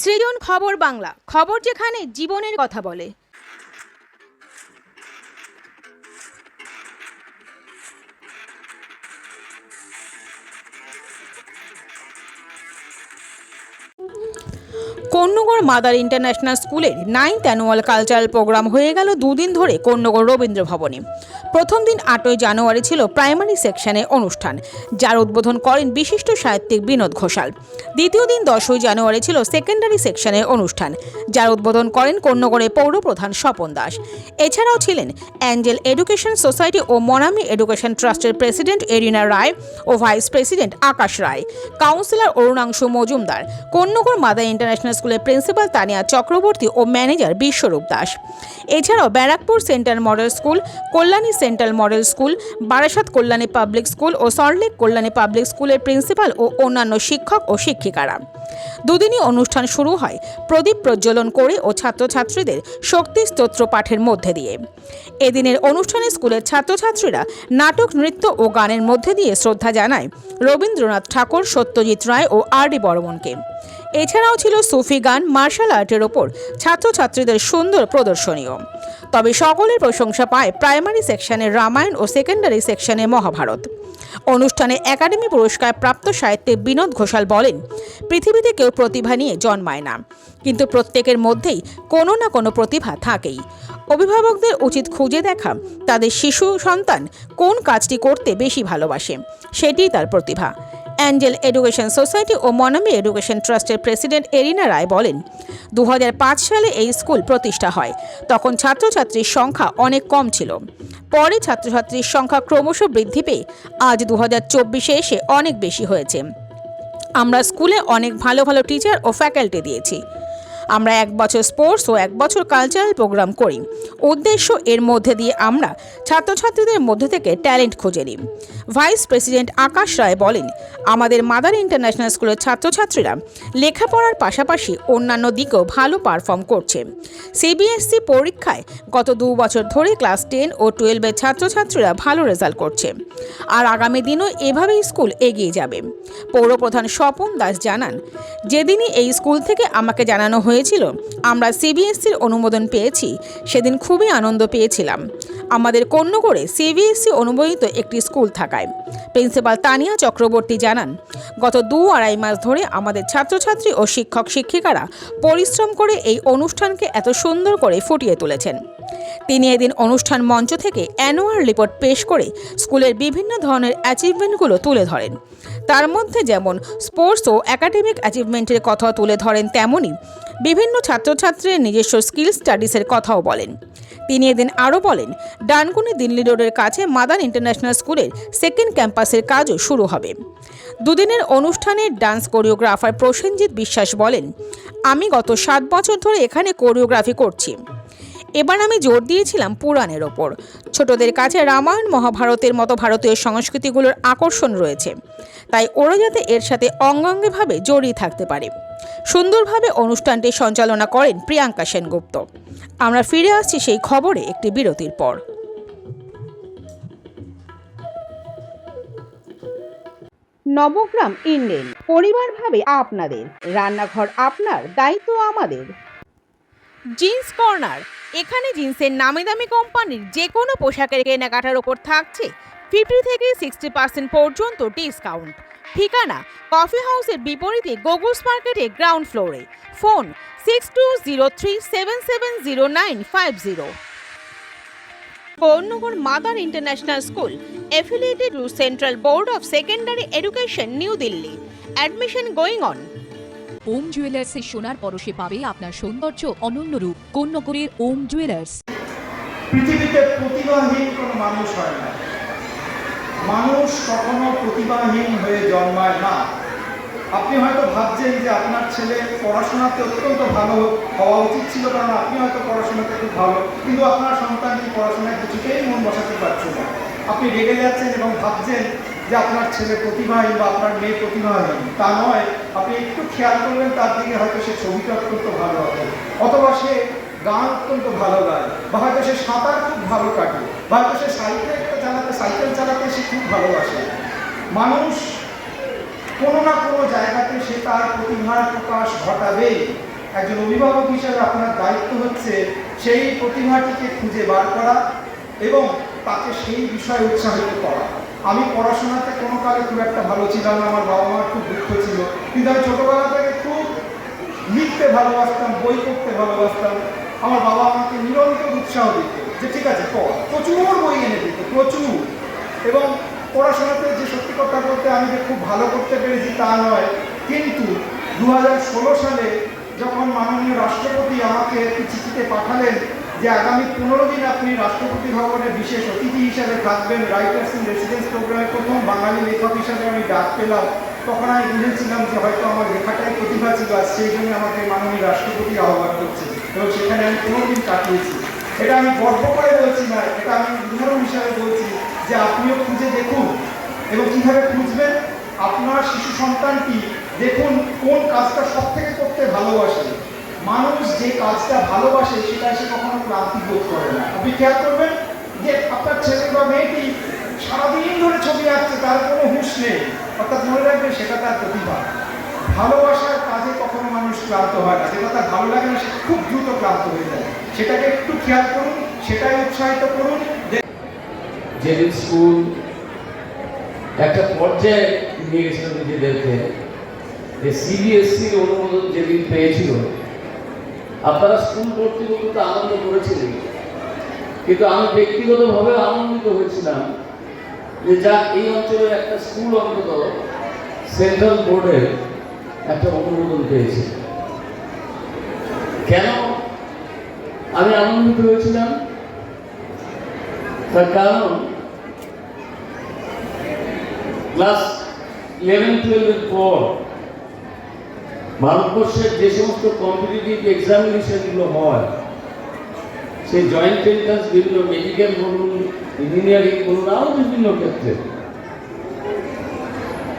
সৃজন খবর বাংলা। খবর যেখানে জীবনের কথা বলে। কন্যগড় মাদার ইন্টারন্যাশনাল স্কুলের নাইন্থ অ্যানুয়াল কালচারাল প্রোগ্রাম হয়ে গেল দুদিন ধরে কন্যগড় রবীন্দ্র ভবনে। প্রথম দিন আটই জানুয়ারি ছিল প্রাইমারি সেকশনে অনুষ্ঠান, যার উদ্বোধন করেন বিশিষ্ট সাহিত্যিক বিনোদ ঘোষাল। দ্বিতীয় দিন দশই জানুয়ারি ছিল সেকেন্ডারি সেকশনের অনুষ্ঠান, যার উদ্বোধন করেন কন্যগড়ের পৌরপ্রধান স্বপন দাস। এছাড়াও ছিলেন অ্যাঞ্জেল এডুকেশন সোসাইটি ও মনামি এডুকেশন ট্রাস্টের প্রেসিডেন্ট এরিনা রায় ও vice president Akash Roy. Councillor Arunangshu Majumdar, Konnagar mother international স্কুলের প্রিন্সিপাল তানিয়া চক্রবর্তী ও ম্যানেজার বিশ্বরূপ দাস। এছাড়াও Barrackpore centre model school, Kalyani central model school, Barasat Kalyani public school ও সল্টলেক কল্যাণী পাবলিক স্কুলের প্রিন্সিপাল ও অন্যান্য শিক্ষক ও শিক্ষিকারা। দুদিনই অনুষ্ঠান শুরু হয় প্রদীপ প্রজ্বলন করে ও ছাত্রছাত্রীদের শক্তি স্তোত্র পাঠের মধ্যে দিয়ে। এদিনের অনুষ্ঠানে স্কুলের ছাত্রছাত্রীরা নাটক, নৃত্য ও গানের মধ্যে দিয়ে শ্রদ্ধা জানায় রবীন্দ্রনাথ ঠাকুর, সত্যজিৎ রায় ও আর ডি বর্মনকে। এছাড়াও ছিল সুফি গান, মার্শাল আর্টের ওপর ছাত্রছাত্রীদের সুন্দর প্রদর্শনীয় তবে সকলের প্রশংসা পায় প্রাইমারি সেকশনের রামায়ণ ও সেকেন্ডারি সেকশনে মহাভারত। অনুষ্ঠানে একাডেমি পুরস্কার প্রাপ্ত সাহিত্যে বিনোদ ঘোষাল বলেন, পৃথিবীতে কেউ প্রতিভা নিয়ে জন্মায় না। কিন্তু প্রত্যেকের মধ্যেই কোনো না কোনো প্রতিভা থাকেই। অভিভাবকদের উচিত খুঁজে দেখা, তাদের শিশু সন্তান কোন কাজটি করতে বেশি ভালোবাসে, সেটিই তার প্রতিভা। অ্যাঞ্জেল এডুকেশন সোসাইটি ও মনামি এডুকেশন ট্রাস্টের প্রেসিডেন্ট এরিনা রায় বলেন দু হাজার পাঁচ সালে এই স্কুল প্রতিষ্ঠা হয়। তখন ছাত্রছাত্রীর সংখ্যা অনেক কম ছিল। পরে ছাত্রছাত্রীর সংখ্যা ক্রমশ বৃদ্ধি পেয়ে আজ দু হাজার এসে অনেক বেশি হয়েছে। আমরা স্কুলে অনেক ভালো ভালো টিচার ও ফ্যাকাল্টি দিয়েছি। আমরা এক বছর স্পোর্টস ও এক বছর কালচারাল প্রোগ্রাম করি। উদ্দেশ্য এর মধ্যে দিয়ে আমরা ছাত্রছাত্রীদের মধ্যে থেকে ট্যালেন্ট খুঁজে নিই। ভাইস প্রেসিডেন্ট আকাশ রায় বলেন, আমাদের মাদার ইন্টারন্যাশনাল স্কুলের ছাত্রছাত্রীরা লেখাপড়ার পাশাপাশি অন্যান্য দিকেও ভালো পারফর্ম করছে। সিবিএসসি পরীক্ষায় গত দু বছর ধরে ক্লাস টেন ও টুয়েলভের ছাত্রছাত্রীরা ভালো রেজাল্ট করছে। আর আগামী দিনও এভাবেই স্কুল এগিয়ে যাবে। পৌরপ্রধান স্বপন দাস জানান, যেদিনই এই স্কুল থেকে আমাকে জানানো হয়েছিল। আমরা সিবিএসসির অনুমোদন পেয়েছি। সেদিন খুবই আনন্দ পেয়েছিলাম। আমাদের করে সিবিএসসি অনুমোদিত একটি স্কুল থাকায়। প্রিন্সিপাল তানিয়া চক্রবর্তী জানান, গত দু আড়াই মাস ধরে আমাদের ছাত্রছাত্রী ও শিক্ষক শিক্ষিকারা পরিশ্রম করে এই অনুষ্ঠানকে এত সুন্দর করে ফুটিয়ে তুলেছেন। তিনি এদিন অনুষ্ঠান মঞ্চ থেকে অ্যানুয়াল রিপোর্ট পেশ করে স্কুলের বিভিন্ন ধরনের অ্যাচিভমেন্টগুলো তুলে ধরেন। তার মধ্যে যেমন স্পোর্টস ও একাডেমিক অ্যাচিভমেন্টের কথা তুলে ধরেন তেমনই বিভিন্ন ছাত্রছাত্রীর নিজস্ব স্কিল স্টাডিজের কথাও বলেন। তিনি এদিন আরও বলেন, ডানকুনি দিল্লি রোডের কাছে মাদার ইন্টারন্যাশনাল স্কুলের সেকেন্ড ক্যাম্পাসের কাজও শুরু হবে। দুদিনের অনুষ্ঠানে ডান্স কোরিওগ্রাফার প্রসেনজিৎ বিশ্বাস বলেন, আমি গত সাত বছর ধরে এখানে কোরিওগ্রাফি করছি। এবার আমি জোর দিয়েছিলাম পুরাণের ওপর। ছোটদের কাছে রামায়ণ, মহাভারতের মতো ভারতীয় সংস্কৃতিগুলোর আকর্ষণ রয়েছে। তাই ওরা যাতে এর সাথে অঙ্গাঙ্গিভাবে জড়িয়ে থাকতে পারে। সুন্দরভাবে অনুষ্ঠানটি সঞ্চালনা করেন প্রিয়াঙ্কা সেনগুপ্ত। আমরা ফিরে আসছি সেই খবরে একটি বিরতির পর। নবগ্রাম ইন্ডেন পরিবারভাবে আপনাদের। রান্নাঘর আপনার, দায়িত্ব আমাদের। জিন্স কর্নার এখানে জিন্সের নামি দামি কোম্পানির যে কোনো পোশাকের কেনাকাটার ওপর থাকছে ফিফটি থেকে সিক্সটি পার্সেন্ট পর্যন্ত ডিসকাউন্ট ঠিকানা কফি হাউসের বিপরীতে গোগুলস মার্কেটে গ্রাউন্ড ফ্লোরে phone six two zero three seven seven zero nine five zero Konnagar mother international school to Central Board of Secondary Education, New Delhi. Admission going on. Om জুয়েলার্সের সোনার পরশে পাবে আপনার সৌন্দর্য অনন্য রূপ। কন্যগরের ওম জুয়েলার্স? পৃথিবীতে প্রতিভাহীন কোনো মানুষ হয় না। মানুষ কখনো প্রতিভাহীন হয়ে জন্মায় না। আপনি হয়তো ভাবছেন যে আপনার ছেলে পড়াশোনাতে অত্যন্ত ভালো হওয়া উচিত ছিল কারণ আপনি হয়তো পড়াশোনাতে খুব ভালো, কিন্তু আপনার সন্তানটি পড়াশোনায় কিছুতেই মন বসাতে পারছে না। আপনি রেগে যাচ্ছেন এবং ভাবছেন যে আপনার ছেলে প্রতিভাহীন বা আপনার মেয়ে প্রতিভাহীন, তা নয়। আপনি একটু খেয়াল করবেন তার দিকে হয়তো সে ছবিটা অত্যন্ত ভালো হবে অথবা সে গান অত্যন্ত ভালো গায়। বা হয়তো সে সাঁতার খুব ভালো কাটে। বা হয়তো সে সাইকেল চালাতে সাইকেল চালাতে সে খুব ভালোবাসে। মানুষ কোনো না কোনো জায়গাতে সে তার প্রতিভার প্রকাশ ঘটাবেই একজন অভিভাবক হিসেবে আপনার দায়িত্ব হচ্ছে সেই প্রতিভাটিকে খুঁজে বার করা এবং তাকে সেই বিষয়ে উৎসাহিত করা। আমি পড়াশোনাতে কোনো কালে খুব একটা ভালো ছিলাম না, আমার বাবা মার খুব দুঃখ ছিল। কিন্তু আমি ছোটোবেলা থেকে খুব লিখতে ভালোবাসতাম, বই পড়তে ভালোবাসতাম। আমার বাবা আমাকে নিরন্তর উৎসাহ দিত যে, ঠিক আছে, পড়। প্রচুর বই এনে দিত, প্রচুর। এবং পড়াশোনাতে যে সত্যি কথা বলতে আমি যে খুব ভালো করতে পেরেছি তা নয়, কিন্তু দু হাজার ষোলো সালে যখন মাননীয় রাষ্ট্রপতি আমাকে একটি চিঠিতে পাঠালেন যে আগামী পনেরো দিন আপনি রাষ্ট্রপতি ভবনে বিশেষ অতিথি হিসাবে থাকবেন রাইটার্স ইন রেসিডেন্স প্রোগ্রামে প্রথম, বাঙালি লেখক হিসাবে আমি ডাক পেলাম। তখন আমি বুঝেছিলাম যে হয়তো আমার লেখাটাই প্রতিভা ছিল আর সেই জন্য আমাকে মাননীয় রাষ্ট্রপতি আহ্বান করছে এবং সেখানে আমি পনেরো দিন কাটিয়েছি। এটা আমি গর্ব করে বলছি না, এটা আমি উদাহরণ হিসাবে বলছি যে আপনিও খুঁজে দেখুন এবং কীভাবে খুঁজবেন? আপনার শিশু সন্তানটি দেখুন কোন কাজটা সব থেকে করতে ভালোবাসে। মানুষ যে কাজটা ভালোবাসে, সেটা সে কখনো ক্লান্তি বোধ করে না। আপনি খেয়াল করবেন যে আপনার ছেলে বা মেয়েটি সারাদিন ধরে ছবি আঁকছে, তার কোনো হুঁশ নেই। অর্থাৎ মনে রাখবেন সেটা তার প্রতিভা। ভালোবাসার কাজে কখনো মানুষ ক্লান্ত হয় না। যেটা তার ভালো লাগে না, সে খুব দ্রুত ক্লান্ত হয়ে যায়। সেটাকে একটু খেয়াল করুন, সেটাই উৎসাহিত করুন। যেদিন স্কুল একটা পর্যায়ে নিয়ে গেছিল নিজেদেরকে, যে সিবিএসসির অনুমোদন যেদিন পেয়েছিল আপনারা স্কুল কর্তৃপক্ষ তো আনন্দ করেছিলেন। কিন্তু আমি ব্যক্তিগতভাবে আনন্দিত হয়েছিলাম যে যা এই অঞ্চলের একটা স্কুল অন্তত সেন্ট্রাল বোর্ডের একটা অনুমোদন পেয়েছে। কেন আমি আনন্দিত হয়েছিলাম? তার কারণ ক্লাস ইলেভেন টুয়েলভের পর ভারতবর্ষের যে সমস্ত কম্পিটিটিভ এক্সামিনেশনগুলো হয়, সেই জয়েন্ট এন্ট্রান্স বিভিন্ন মেডিকেল বলুন ইঞ্জিনিয়ারিং বলুন আরও বিভিন্ন ক্ষেত্রে।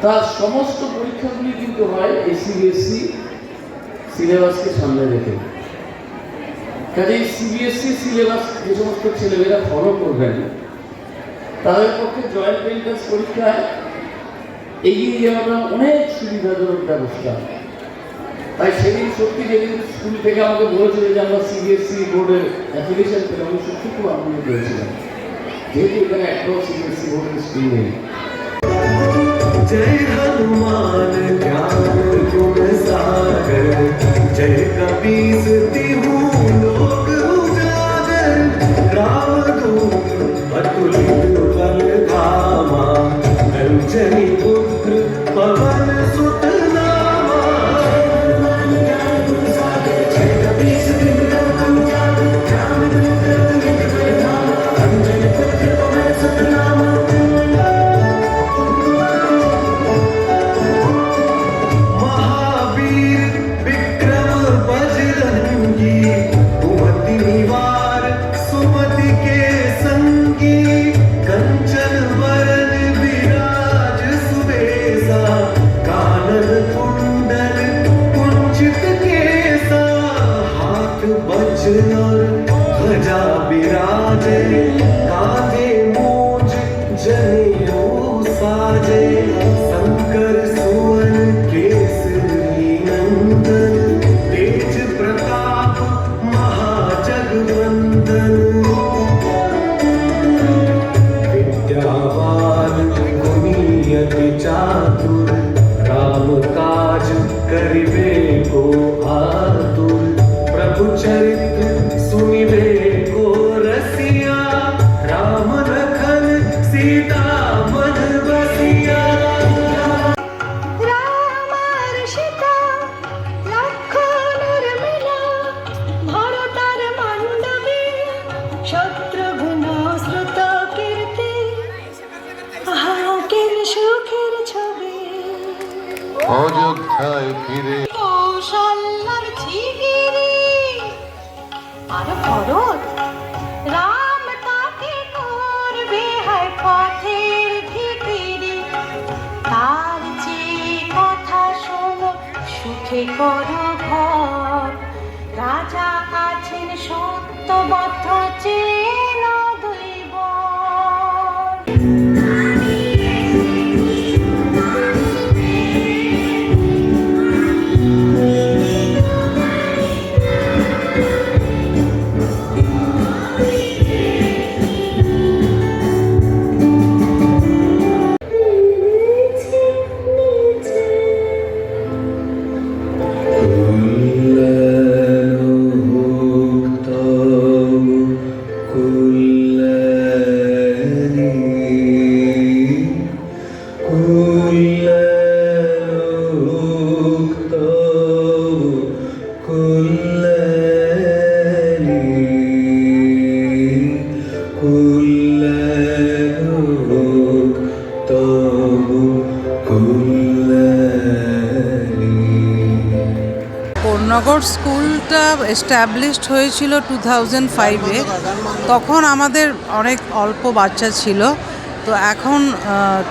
তার সমস্ত পরীক্ষাগুলি কিন্তু হয় এসিবিএসসি সিলেবাসকে সামনে রেখে। কাজে সিবিএসসি সিলেবাস যে সমস্ত ছেলেমেয়েরা ফলো করবেন, তাদের পক্ষে জয়েন্ট এন্ট্রান্স পরীক্ষায় এগিয়ে যাওয়াটা অনেক সুবিধাজনক ব্যবস্থা। তাই সেদিন সত্যি যেদিন স্কুল থেকে আমাকে বলেছিল যে আমরা সিবিএসসি বোর্ডের অ্যাপ্লিকেশন পেলাম আমি সত্যি খুব আনন্দিত হয়েছিলাম যেহেতু এখানে একটাও সিবিএসসি বোর্ডের স্কুল নেই जय हनुमान ज्ञान गुण सागर जय कपीस तिहु लोक उजागर राम दूत अतुलित बल धामा अंजनी पुत्र पवन सुत করো ঘর রাজা আছেন সত্যবদ্ধ কন্যগর স্কুলটা এস্টাবলিশড হয়েছিল টু থাউজেন্ড ফাইভে তখন আমাদের অনেক অল্প বাচ্চা ছিল। তো এখন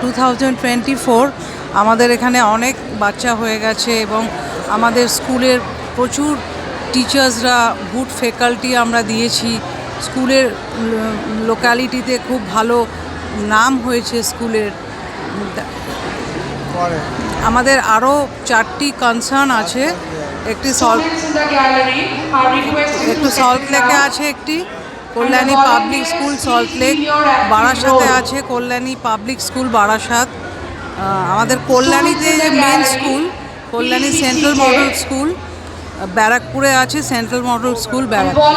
টু থাউজেন্ড টোয়েন্টি ফোর আমাদের এখানে অনেক বাচ্চা হয়ে গেছে এবং আমাদের স্কুলের প্রচুর টিচার্সরা গুড ফ্যাকাল্টি আমরা দিয়েছি। স্কুলের লোকালিটিতে খুব ভালো নাম হয়েছে স্কুলের। আমাদের আরও চারটি কনসার্ন আছে। একটি সল্ট একটু সল্ট লেকে আছে একটি কল্যাণী পাবলিক স্কুল সল্ট লেক বারাসাতে আছে কল্যাণী পাবলিক স্কুল বারাসাত। আমাদের কল্যাণীতে যে main school Kalyani central model school ব্যারাকপুরে আছে সেন্ট্রাল মডেল স্কুল ব্যারাকপুর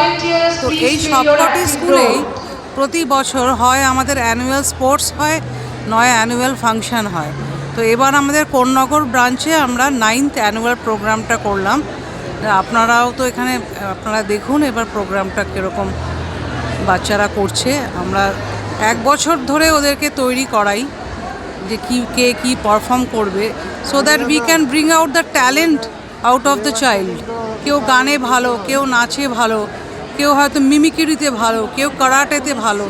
তো এই সবকটি স্কুলেই প্রতি বছর হয় আমাদের অ্যানুয়াল স্পোর্টস হয় নয় অ্যানুয়াল ফাংশন হয়। তো এবার আমাদের কোন্নগর ব্রাঞ্চে আমরা নাইনথ অ্যানুয়াল প্রোগ্রামটা করলাম। আপনারাও তো এখানে, আপনারা দেখুন এবার প্রোগ্রামটা কীরকম বাচ্চারা করছে। আমরা এক বছর ধরে ওদেরকে তৈরি করাই যে কী, কে কী পারফর্ম করবে so that we can bring out the talent out of the child কেউ গানে ভালো, কেউ নাচে ভালো, কেউ হয়তো মিমিকিরিতে ভালো, কেউ কারাটেতে ভালো।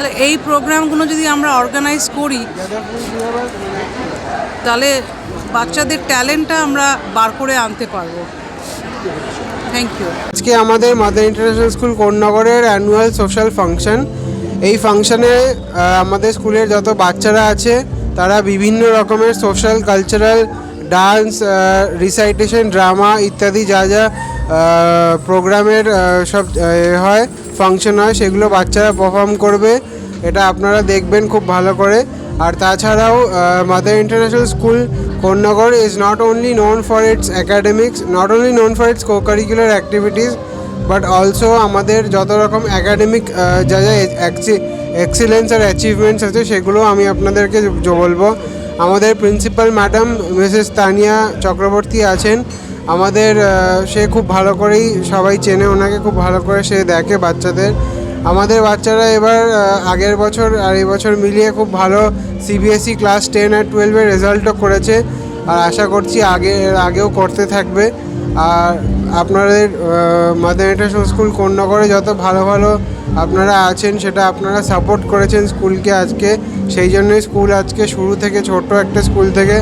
তাহলে এই প্রোগ্রামগুলো যদি আমরা অর্গানাইজ করি, তাহলে বাচ্চাদের ট্যালেন্টটা আমরা বার করে আনতে পারব। থ্যাংক ইউ আজকে আমাদের মাদার ইন্টারন্যাশনাল স্কুল কোন্নগরের অ্যানুয়াল সোশ্যাল ফাংশন এই ফাংশনে আমাদের স্কুলের যত বাচ্চারা আছে, তারা বিভিন্ন রকমের social cultural dance recitation drama ইত্যাদি যা যা প্রোগ্রামের সব হয় ফাংশন হয়, সেগুলো বাচ্চারা পারফর্ম করবে। এটা আপনারা দেখবেন খুব ভালো করে। আর তাছাড়াও mother international school Konnagar is not only known for its academics not only known for its co curricular activities but also আমাদের যত রকম অ্যাকাডেমিক যা যা এক্সিলেন্স আর অ্যাচিভমেন্টস আছে, সেগুলো আমি আপনাদেরকে বলব। আমাদের principal madam Mrs Tania Chakraborty আছেন। আমাদের সে খুব ভালো করেই সবাই চেনে, ওনাকে খুব ভালো করে সে দেখে বাচ্চাদের। আমাদের বাচ্চারা এবার আগের বছর আর এই বছর মিলিয়ে খুব ভালো সিবিএসই ক্লাস টেন আর টুয়েলভের রেজাল্টও করেছে। আর আশা করছি আগে আগেও করতে থাকবে। আর আপনাদের মাদার ইন্টারন্যাশনাল স্কুল কোন্নগরে যত ভালো ভালো আপনারা আছেন, সেটা আপনারা সাপোর্ট করেছেন স্কুলকে আজকে। সেই জন্যই স্কুল আজকে শুরু থেকে ছোট একটা স্কুল থেকে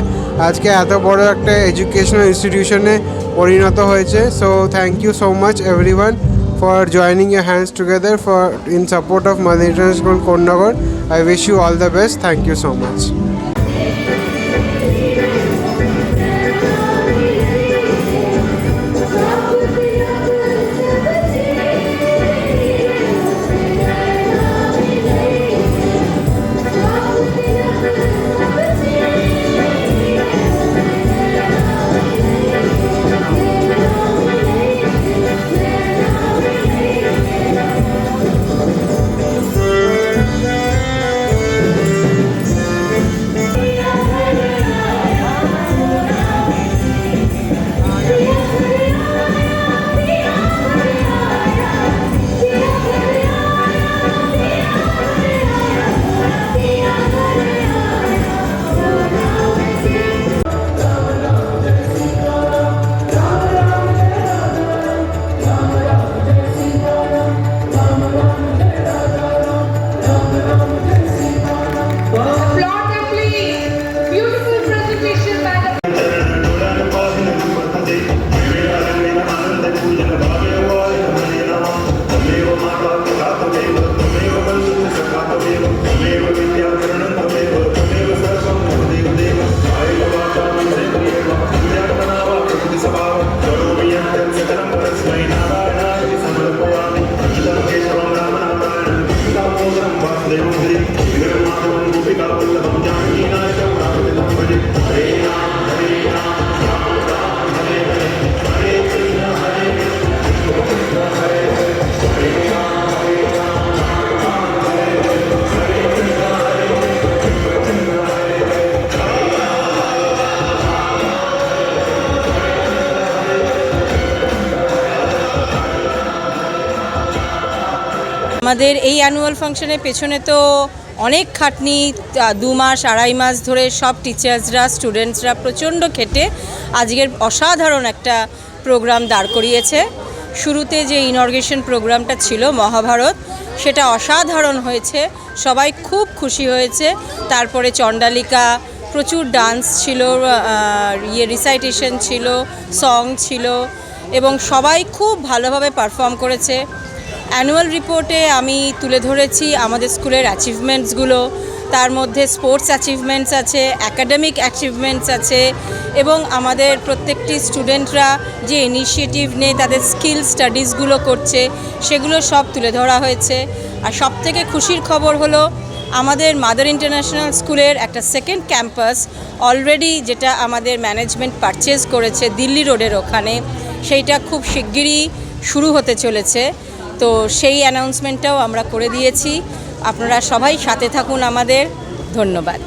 আজকে এত বড় একটা এডুকেশনাল ইনস্টিটিউশনে পরিণত হয়েছে। So thank you so much everyone for joining your hands together for in support of mother international Konnagar I wish you all the best thank you so much আমাদের এই অ্যানুয়াল ফাংশনের পেছনে তো অনেক খাটনি দু মাস, আড়াই মাস ধরে সব টিচার্সরা স্টুডেন্টসরা প্রচণ্ড খেটে আজকের অসাধারণ একটা প্রোগ্রাম দাঁড় করিয়েছে। শুরুতে যে ইনর্গেশন প্রোগ্রামটা ছিল মহাভারত, সেটা অসাধারণ হয়েছে, সবাই খুব খুশি হয়েছে। তারপরে চণ্ডালিকা, প্রচুর ডান্স ছিল ইয়ে রিসাইটেশন ছিল সং ছিল এবং সবাই খুব ভালোভাবে পারফর্ম করেছে। অ্যানুয়াল রিপোর্টে আমি তুলে ধরেছি আমাদের স্কুলের অ্যাচিভমেন্টসগুলো তার মধ্যে স্পোর্টস অ্যাচিভমেন্টস আছে অ্যাকাডেমিক অ্যাচিভমেন্টস আছে, এবং আমাদের প্রত্যেকটি স্টুডেন্টরা যে ইনিশিয়েটিভ নিয়ে তাদের স্কিল স্টাডিজগুলো করছে, সেগুলো সব তুলে ধরা হয়েছে। আর সবথেকে খুশির খবর হলো, আমাদের মাদার ইন্টারন্যাশনাল স্কুলের একটা সেকেন্ড ক্যাম্পাস অলরেডি যেটা আমাদের ম্যানেজমেন্ট পারচেজ করেছে দিল্লি রোডের ওখানে, সেইটা খুব শিগগিরই শুরু হতে চলেছে। তো সেই অ্যানাউন্সমেন্টটাও আমরা করে দিয়েছি। আপনারা সবাই সাথে থাকুন আমাদের। ধন্যবাদ।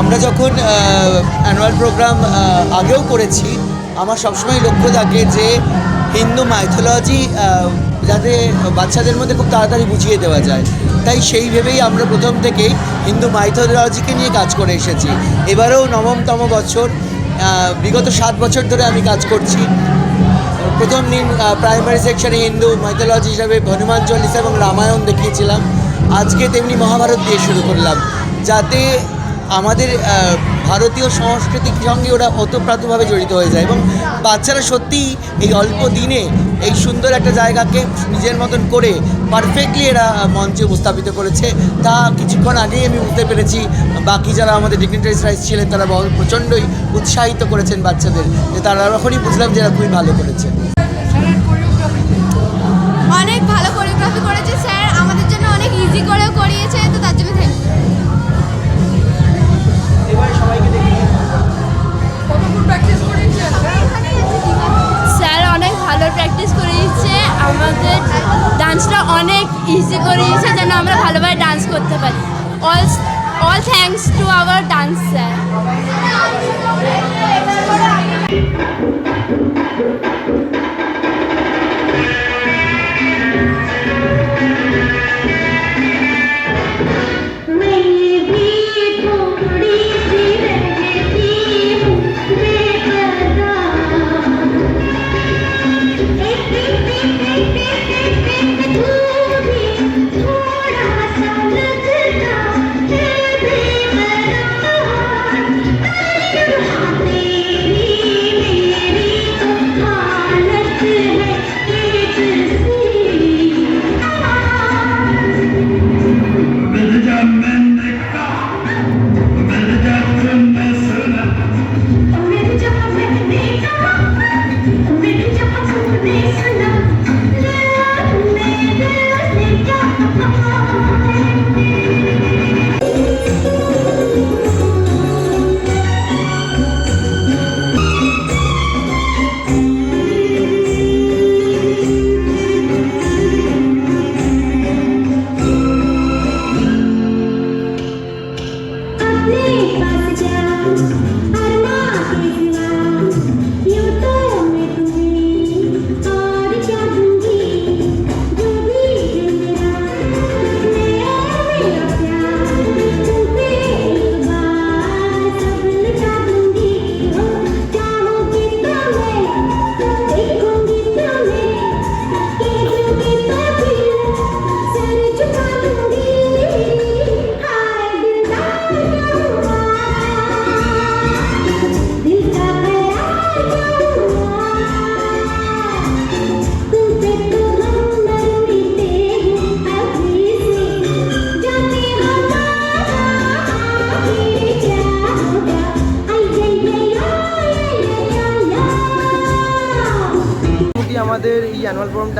আমরা যখন অ্যানুয়াল প্রোগ্রাম আগেও করেছি, আমার সবসময় লক্ষ্য থাকে যে হিন্দু মাইথোলজি যাতে বাচ্চাদের মধ্যে খুব তাড়াতাড়ি বুঝিয়ে দেওয়া যায়। তাই সেই ভেবেই আমরা প্রথম থেকেই হিন্দু মাইথোলজিকে নিয়ে কাজ করে এসেছি। এবারেও নবমতম বছর বিগত সাত বছর ধরে আমি কাজ করছি। প্রথম দিন প্রাইমারি সেকশনে হিন্দু মাইথোলজি হিসাবে হনুমান চল্লিশা এবং রামায়ণ দেখিয়েছিলাম। আজকে তেমনি মহাভারত দিয়ে শুরু করলাম। যাতে আমাদের ভারতীয় সংস্কৃতির সঙ্গে ওরা ওতপ্রাতভাবে জড়িত হয়ে যায় এবং বাচ্চারা সত্যিই এই অল্প দিনে এই সুন্দর একটা জায়গাকে নিজের মতন করে পারফেক্টলি এরা মঞ্চে উপস্থাপিত করেছে। তা কিছুক্ষণ আগেই আমি বুঝতে পেরেছি, বাকি যারা আমাদের ডিগনিটারিজ রাইস ছিলেন তারা প্রচণ্ডই উৎসাহিত করেছেন বাচ্চাদের। যে তারা তখনই বুঝলাম যে এরা খুবই ভালো করেছে। অনেক ভালো কোরিওগ্রাফি করেছে স্যার। আমাদের জন্য অনেক ইজি করেও করিয়েছে, তো তার জন্য থ্যাংক আমাদের ডান্সটা অনেক ইজি করে দিয়েছে যেন আমরা ভালোভাবে ডান্স করতে পারি। All all thanks to our dance sir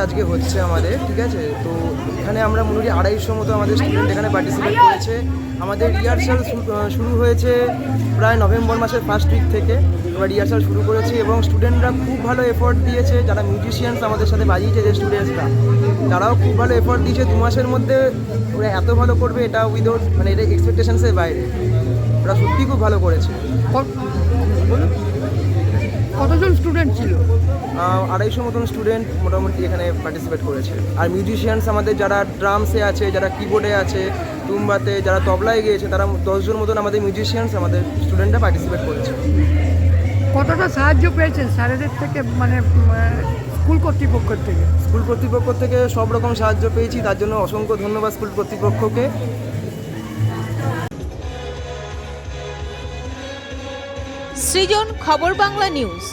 আজকে হচ্ছে আমাদের, ঠিক আছে? তো এখানে আমরা মোটামুটি আড়াইশো মতো আমাদের স্টুডেন্ট এখানে পার্টিসিপেট করেছে। আমাদের রিহার্সাল শুরু হয়েছে প্রায় নভেম্বর মাসের ফার্স্ট উইক থেকে। আমরা রিহার্সাল শুরু করেছি এবং স্টুডেন্টরা খুব ভালো এফোর্ট দিয়েছে। যারা মিউজিশিয়ানস আমাদের সাথে বাজিয়েছে যে স্টুডেন্টসরা তারাও খুব ভালো এফোর্ট দিয়েছে। দু মাসের মধ্যে ওরা এত ভালো করবে এটা উইদাউট মানে এটা এক্সপেকটেশনসের বাইরে। ওরা সত্যি খুব ভালো করেছে। কতজন স্টুডেন্ট ছিল? আড়াইশো মতন স্টুডেন্ট মোটামুটি এখানে পার্টিসিপেট করেছে। আর মিউজিশিয়ানস আমাদের যারা ড্রামসে আছে যারা কিবোর্ডে আছে তুম্বাতে যারা তবলায় গিয়েছে তারা দশজন মতন আমাদের মিউজিশিয়ানস আমাদের স্টুডেন্টরা পার্টিসিপেট করেছে। কতটা সাহায্য পেয়েছেন স্যারেদের থেকে মানে স্কুল কর্তৃপক্ষের থেকে? স্কুল কর্তৃপক্ষ থেকে সব রকম সাহায্য পেয়েছি তার জন্য অসংখ্য ধন্যবাদ স্কুল কর্তৃপক্ষকে। সৃজন খবর বাংলা নিউজ।